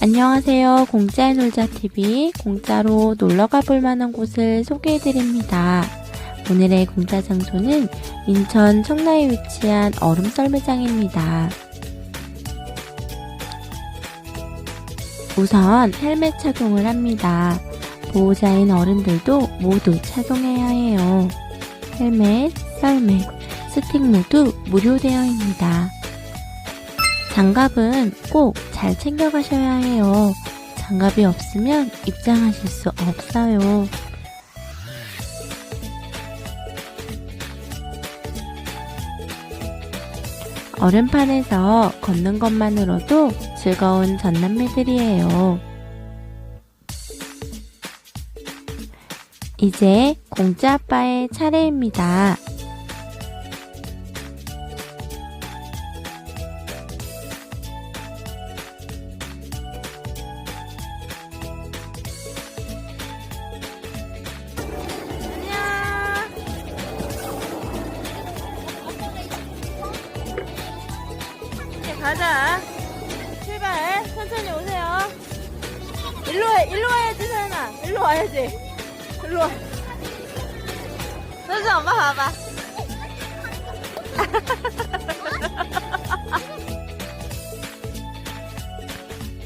안녕하세요. 공짜의 놀자TV. 공짜로 놀러 가 볼 만한 곳을 소개해 드립니다. 오늘의 공짜 장소는 인천 청라에 위치한 얼음 썰매장입니다. 우선 헬멧 착용을 합니다. 보호자인 어른들도 모두 착용해야 해요. 헬멧, 썰매, 스틱 모두 무료되어입니다. 장갑은 꼭 잘 챙겨가셔야 해요. 장갑이 없으면 입장하실 수 없어요. 얼음판에서 걷는 것만으로도 즐거운 전남매들이에요. 이제 공짜 아빠의 차례입니다. 가자. 출발. 천천히 오세요. 일로 와, 일로 와야지, 서연아. 일로 와야지. 일로 와. 서준 엄마 봐봐.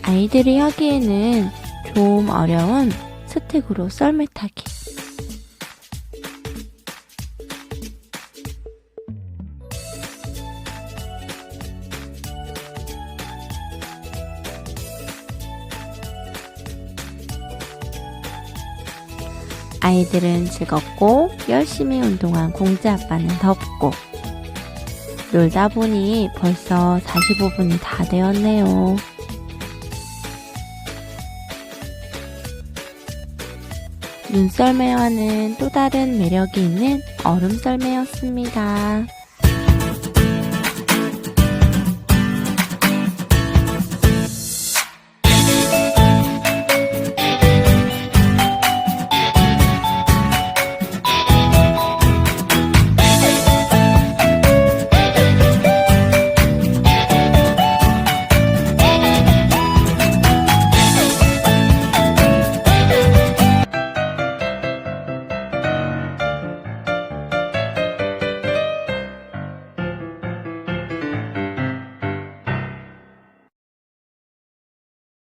아이들이 하기에는 좀 어려운 스틱으로 썰매 타기. 아이들은 즐겁고 열심히 운동한 공짜 아빠는 덥고 놀다 보니 벌써 45분이 다 되었네요. 눈썰매와는 또 다른 매력이 있는 얼음썰매였습니다.